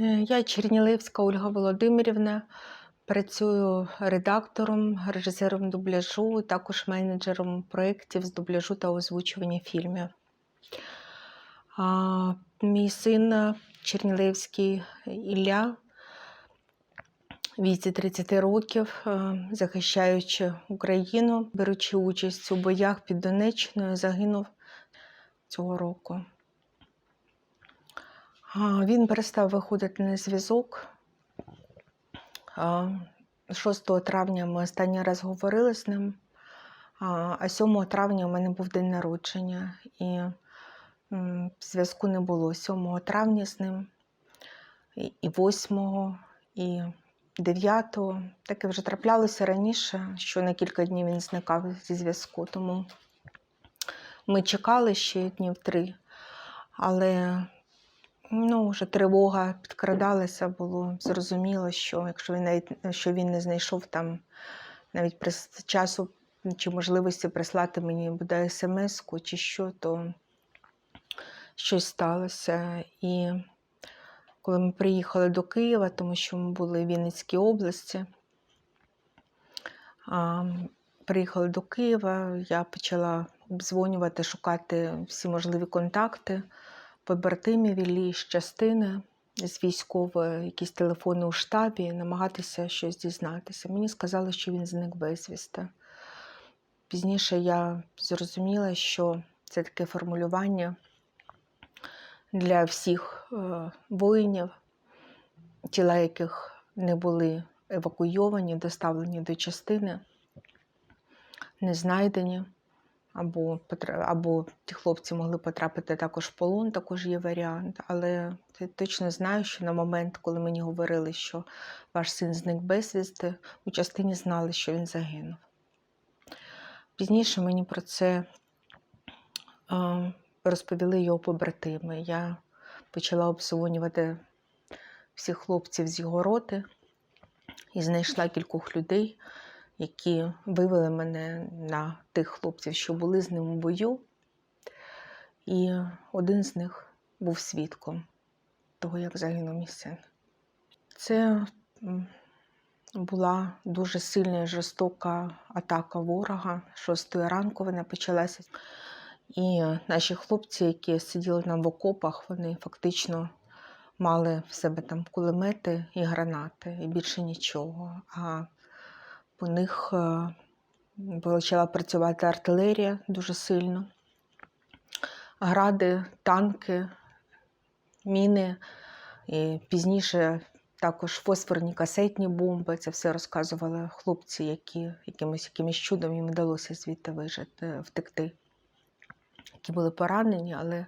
Е, Я Чернілевська Ольга Володимирівна. Працюю редактором, режисером дубляжу, також менеджером проєктів з дубляжу та озвучування фільмів. А, мій син Чернілевський Ілля віці 30 років, е, захищаючи Україну, беручи участь у боях під Донеччиною, загинув цього року. Він перестав виходити на зв'язок. 6 травня ми останній раз говорили з ним, а а 7 травня у мене був день народження, і зв'язку не було 7 травня з ним, і 8, і 9. Таке вже траплялося раніше, що на кілька днів він зникав зі зв'язку. Тому ми чекали ще днів три, але Ну, вже тривога підкрадалася, було зрозуміло, що якщо він навіть що він не знайшов там навіть прис- часу чи можливості прислати мені бодай смс-ку чи що, то щось сталося. І коли ми приїхали до Києва, тому що ми були в Вінницькій області, а, приїхали до Києва, я почала обдзвонювати, шукати всі можливі контакти побратимів Іллі з частини, з військової, якісь телефони у штабі, намагатися щось дізнатися. Мені сказали, що він зник безвісти. Пізніше я зрозуміла, що це таке формулювання для всіх е, воїнів, тіла яких не були евакуйовані, доставлені до частини, не знайдені або, або ті хлопці могли потрапити також в полон, також є варіант. Але я точно знаю, що на момент, коли мені говорили, що ваш син зник безвісти, у частині знали, що він загинув. Пізніше мені про це розповіли його побратими. Я почала обзвонювати всіх хлопців з його роти і знайшла кількох людей, які вивели мене на тих хлопців, що були з ним у бою. І один з них був свідком того, як загинув мій син. Це була дуже сильна і жорстока атака ворога. Шостої ранку вона почалася. І наші хлопці, які сиділи там в окопах, вони фактично мали в себе там кулемети і гранати, і більше нічого. А у них е, почала працювати артилерія дуже сильно. Гради, танки, міни. І пізніше також фосфорні касетні бомби. Це все розказували хлопці, які якимось, якимось чудом їм вдалося звідти вижити, втекти. Які були поранені, але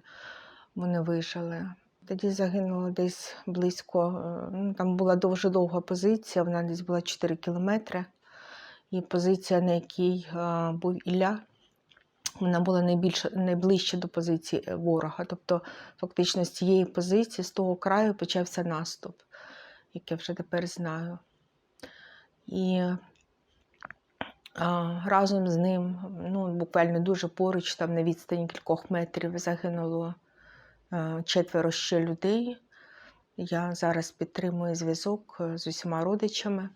вони вижили. Тоді загинуло десь близько, е, ну, там була дуже довга позиція, вона десь була 4 кілометри. І позиція, на якій е, був Ілля, вона була найбільше, найближче до позиції е, ворога. Тобто, фактично, з цієї позиції, з того краю почався наступ, як я вже тепер знаю. І а, разом з ним, ну, буквально дуже поруч, там на відстані кількох метрів, загинуло е, четверо ще людей. Я зараз підтримую зв'язок е, з усіма родичами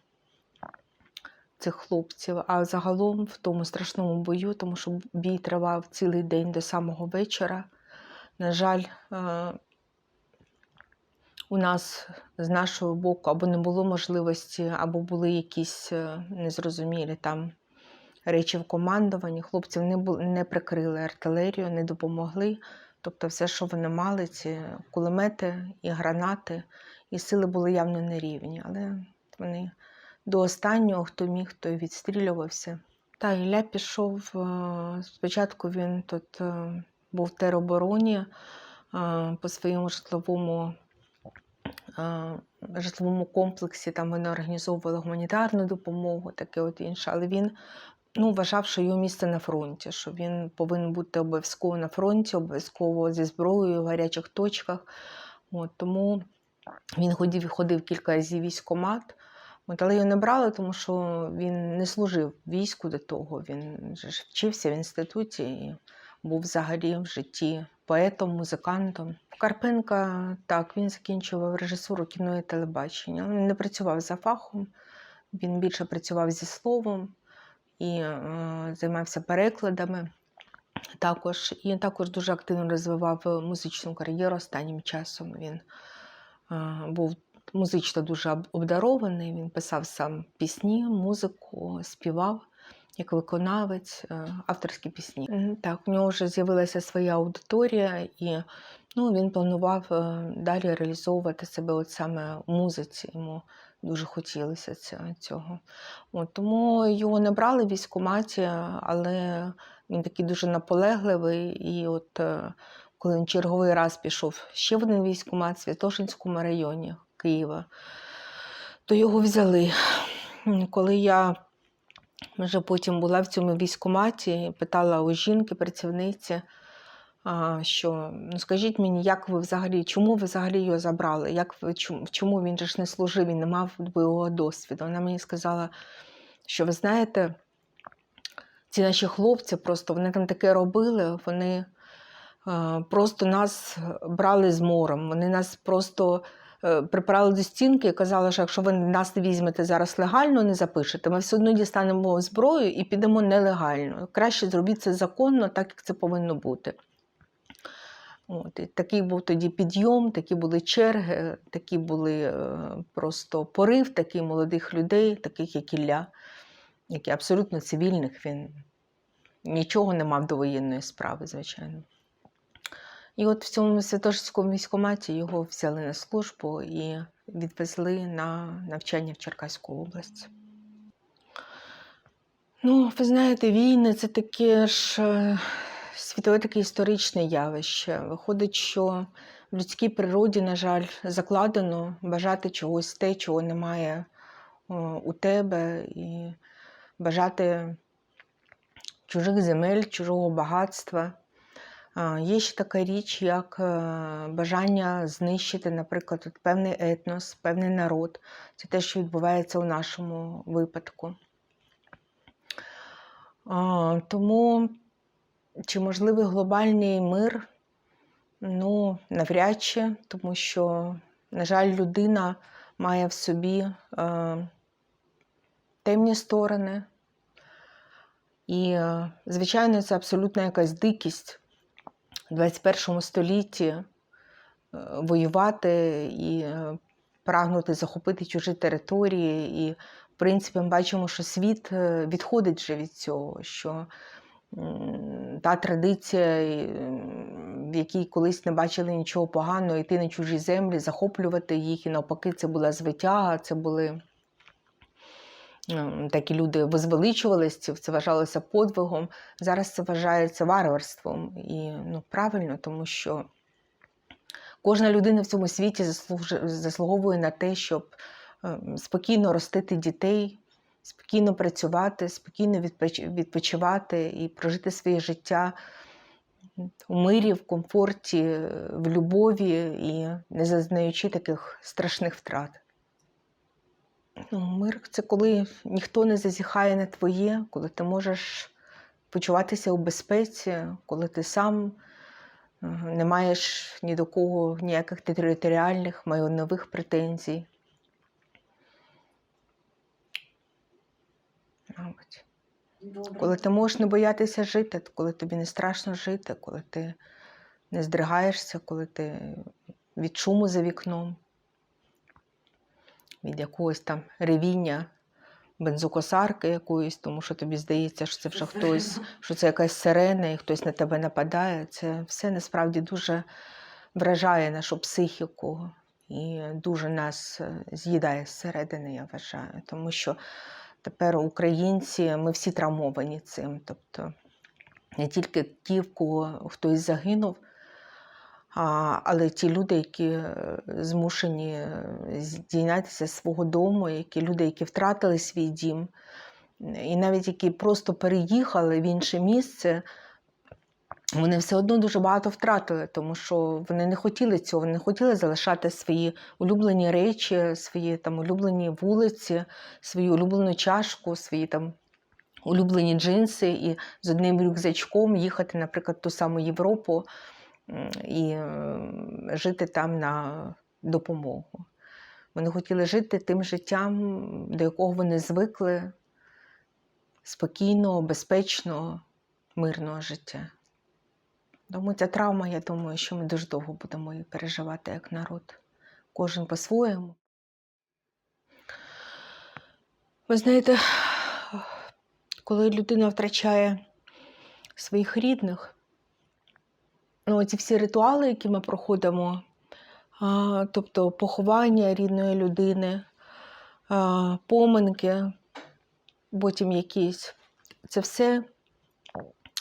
цих хлопців. А загалом в тому страшному бою, тому що бій тривав цілий день до самого вечора. На жаль, е, у нас з нашого боку або не було можливості, або були якісь е, незрозумілі там речі в командуванні. Хлопців не, не прикрили артилерію, не допомогли. Тобто, все, що вони мали, ці кулемети і гранати, і сили були явно нерівні. Але вони до останнього, хто міг, той відстрілювався. Та Ілля пішов. е, Спочатку він тут е, був в теробороні е, по своєму житловому, житловому комплексі. Там вони організовували гуманітарну допомогу, таке от інше. Але він ну, вважав, що його місце на фронті, що він повинен бути обов'язково на фронті, обов'язково зі зброєю в гарячих точках. От, тому він ходив, ходив кілька разів в військкомат. От, але його не брали, тому що він не служив війську до того. Він же вчився в інституті. І був взагалі в житті поетом, музикантом. Карпенка так, він закінчував режисуру кіно і телебачення. Він не працював за фахом, він більше працював зі словом і е, займався перекладами. Також і також дуже активно розвивав музичну кар'єру останнім часом. Він е, був музично дуже обдарований. Він писав сам пісні, музику, співав як виконавець, е, авторські пісні. Так, у нього вже з'явилася своя аудиторія, і ну, він планував е, далі реалізовувати себе от саме у музиці. Йому дуже хотілося цього. От, тому його не брали в військкоматі, але він такий дуже наполегливий. І от е, коли він черговий раз пішов ще в один військкомат в Святошинському районі Києва, то його взяли. Коли я вже потім була в цьому військкоматі, питала у жінки, працівниці, що ну скажіть мені, як ви взагалі, чому ви взагалі його забрали? Як ви чому, він же ж не служив, він не мав бойового досвіду? Вона мені сказала, що ви знаєте, ці наші хлопці просто вони там таке робили, вони просто нас брали з морем, вони нас просто припирали до стінки і казали, що якщо ви нас не візьмете зараз легально, не запишете, ми все одно дістанемо зброю і підемо нелегально. Краще зробіть це законно, так як це повинно бути. От, і такий був тоді підйом, такі були черги, такі були е, просто порив таких молодих людей, таких як Ілля, які абсолютно цивільних, він нічого не мав до воєнної справи, звичайно. І от в цьому Святошинському військкоматі його взяли на службу і відвезли на навчання в Черкаську область. Ну, ви знаєте, війни це таке ж е, світове таке історичне явище. Виходить, що в людській природі, на жаль, закладено бажати чогось те, чого немає у тебе, і бажати чужих земель, чужого багатства. Є ще така річ, як е, бажання знищити, наприклад, певний етнос, певний народ. Це те, що відбувається у нашому випадку. Тому чи можливий глобальний мир? Ну, навряд чи, тому що, на жаль, людина має в собі е, темні сторони. І, е, звичайно, це абсолютно якась дикість в 21 столітті е, воювати і е, прагнути захопити чужі території. І, в принципі, ми бачимо, що світ е, відходить вже від цього, що та традиція, в якій колись не бачили нічого поганого, йти на чужі землі, захоплювати їх, і навпаки, це була звитяга, це були. Ем, Такі люди возвеличувалися, це вважалося подвигом. Зараз це вважається варварством. І ну, правильно, тому що кожна людина в цьому світі заслуговує на те, щоб ем, спокійно ростити дітей, спокійно працювати, спокійно відпочивати і прожити своє життя у мирі, в комфорті, в любові і не зазнаючи таких страшних втрат. Ну, мир це коли ніхто не зазіхає на твоє, коли ти можеш почуватися у безпеці, коли ти сам е, не маєш ні до кого ніяких територіальних, майнових претензій. Мабуть. Добре. Коли ти можеш не боятися жити, коли тобі не страшно жити, коли ти не здригаєшся, коли ти від шуму за вікном, від якогось там ревіння бензокосарки якоїсь, тому що тобі здається, що це вже хтось, що це якась сирена, і хтось на тебе нападає. Це все насправді дуже вражає нашу психіку і дуже нас е, з'їдає зсередини, я вважаю. Тому що тепер українці, ми всі травмовані цим. Тобто не тільки ті, в кого хтось загинув, але ті люди, які е, змушені е, здійнятися з свого дому, які люди, які втратили свій дім, і навіть які просто переїхали в інше місце, вони все одно дуже багато втратили, тому що вони не хотіли цього, вони не хотіли залишати свої улюблені речі, свої там улюблені вулиці, свою улюблену чашку, свої там улюблені джинси і з одним рюкзачком їхати, наприклад, в ту саму Європу і жити там на допомогу. Вони хотіли жити тим життям, до якого вони звикли, спокійного, безпечного, мирного життя. Тому ця травма, я думаю, що ми дуже довго будемо її переживати як народ. Кожен по-своєму. Ви знаєте, коли людина втрачає своїх рідних, ну, ці всі ритуали, які ми проходимо, а, тобто поховання рідної людини, а, поминки, потім якісь, це все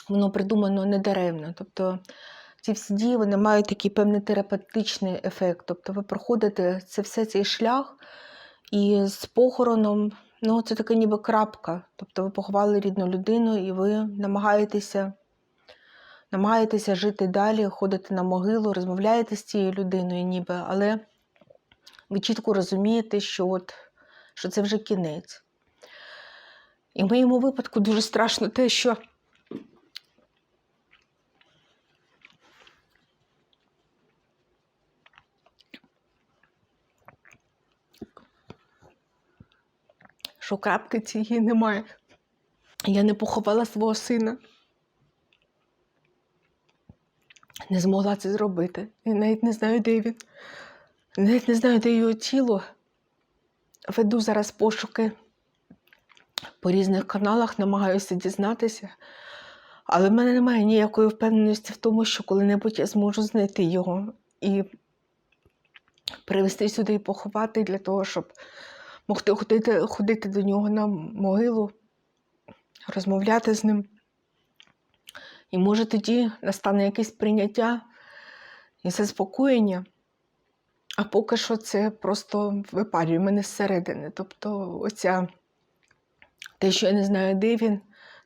воно придумано недаремно. Тобто ці всі дії вони мають такий певний терапевтичний ефект. Тобто ви проходите це все цей шлях, і з похороном, ну, це така ніби крапка. Тобто ви поховали рідну людину, і ви намагаєтеся, намагаєтеся жити далі, ходити на могилу, розмовляєте з цією людиною, ніби, але ви чітко розумієте, що, от, що це вже кінець. І в моєму випадку дуже страшно те, що що крапки цієї немає. Я не поховала свого сина. Не змогла це зробити. І навіть не знаю, де він. Навіть не знаю, де його тіло. Веду зараз пошуки по різних каналах, намагаюся дізнатися. Але в мене немає ніякої впевненості в тому, що коли-небудь я зможу знайти його і привезти сюди і поховати для того, щоб могти ходити, ходити до нього на могилу, розмовляти з ним. І може тоді настане якесь прийняття і заспокоєння. А поки що це просто випарює мене зсередини. Тобто, оця те, що я не знаю, де він,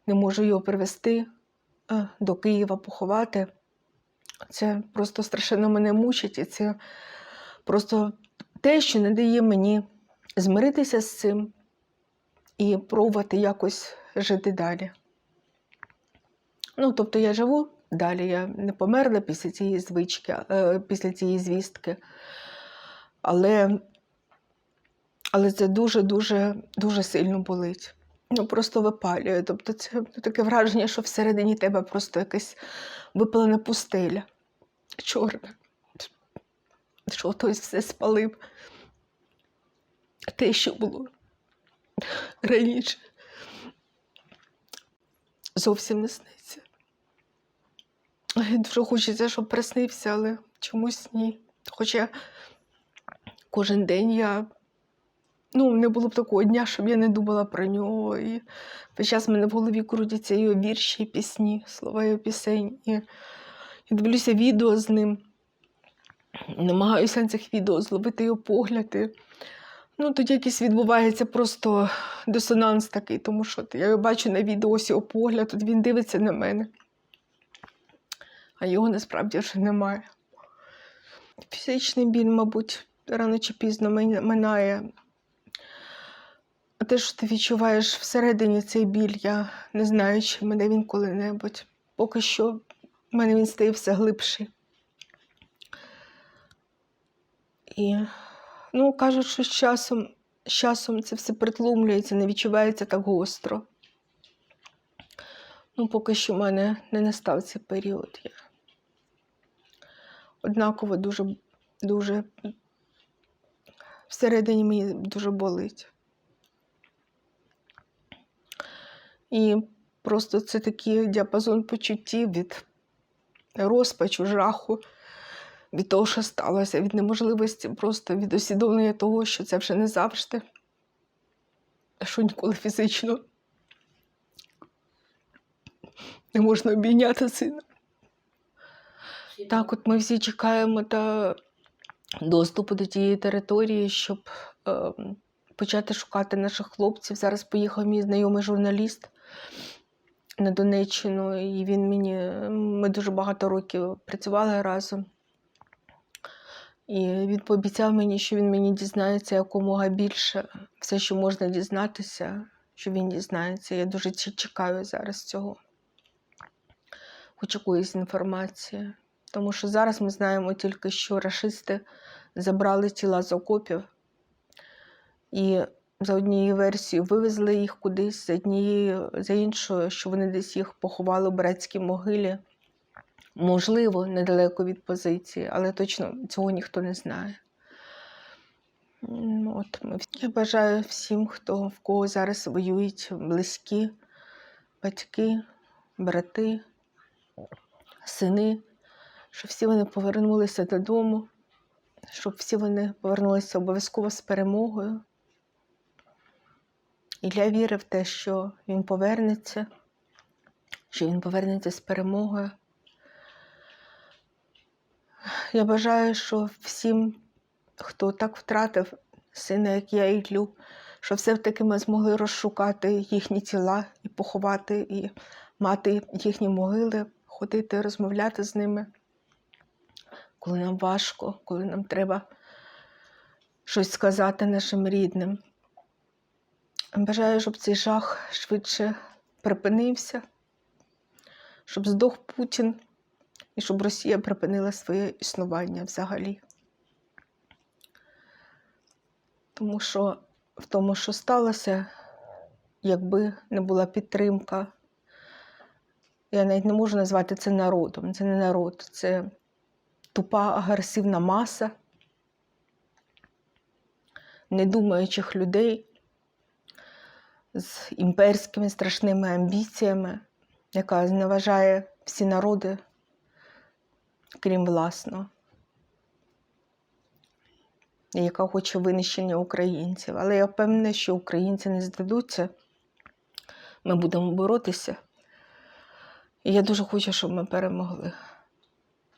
не можу його привезти до Києва поховати. Це просто страшенно мене мучить, і це просто те, що не дає мені змиритися з цим і пробувати якось жити далі. Ну, тобто я живу далі, я не померла після цієї звички, е, після цієї звістки. Але, але це дуже-дуже дуже сильно болить. Ну, просто випалює. Тобто це таке враження, що всередині тебе просто якась випалена пустеля, чорна, що хтось все спалив. Те, що було раніше, зовсім не сниться. Дуже хочеться, щоб приснився, але чомусь ні. Хоча кожен день я ну, не було б такого дня, щоб я не думала про нього. І весь час в мене в голові крутяться його вірші, пісні, слова його пісень. І, і дивлюся відео з ним. Намагаюся на цих відео зловити його погляди. Ну, тоді якийсь відбувається просто дисонанс такий, тому що я його бачу на відео ось його погляд, от він дивиться на мене. А його насправді вже немає. Фізичний біль, мабуть, рано чи пізно минає. А те, що ти відчуваєш всередині цей біль, я не знаю, чи мене він коли-небудь. Поки що в мене він стає все глибший. І ну, кажуть, що з часом, з часом це все притлумлюється, не відчувається так гостро. Ну, поки що в мене не настав цей період. Я однаково дуже, дуже всередині мені дуже болить. І просто це такий діапазон почуттів від розпачу, жаху, від того, що сталося, від неможливості, просто від усвідомлення того, що це вже не завжди, що ніколи фізично не можна обійняти сина. Так, от ми всі чекаємо та доступу до тієї території, щоб е, почати шукати наших хлопців. Зараз поїхав мій знайомий журналіст на Донеччину, і він мені ми дуже багато років працювали разом. І він пообіцяв мені, що він мені дізнається якомога більше все, що можна дізнатися, що він дізнається. Я дуже чекаю зараз цього. Хоч якоїсь інформації. Тому що зараз ми знаємо тільки, що рашисти забрали тіла з окопів і за однією версією вивезли їх кудись, за однією, за іншою, що вони десь їх поховали у братській могилі. Можливо, недалеко від позиції, але точно цього ніхто не знає. От Я бажаю всім, хто в кого зараз воюють близькі, батьки, брати, сини, щоб всі вони повернулися додому, щоб всі вони повернулися обов'язково з перемогою. І я вірю в те, що він повернеться, що він повернеться з перемогою. Я бажаю, що всім, хто так втратив сина, як я Іллю, що все-таки ми змогли розшукати їхні тіла і поховати, і мати їхні могили, ходити, розмовляти з ними, коли нам важко, коли нам треба щось сказати нашим рідним. Бажаю, щоб цей жах швидше припинився, щоб здох Путін і щоб Росія припинила своє існування взагалі. Тому що в тому, що сталося, якби не була підтримка, я навіть не можу назвати це народом. Це не народ, це тупа агресивна маса недумаючих людей з імперськими страшними амбіціями, яка зневажає всі народи, крім власного, яка хоче винищення українців. Але я впевнена, що українці не здадуться. Ми будемо боротися. І я дуже хочу, щоб ми перемогли.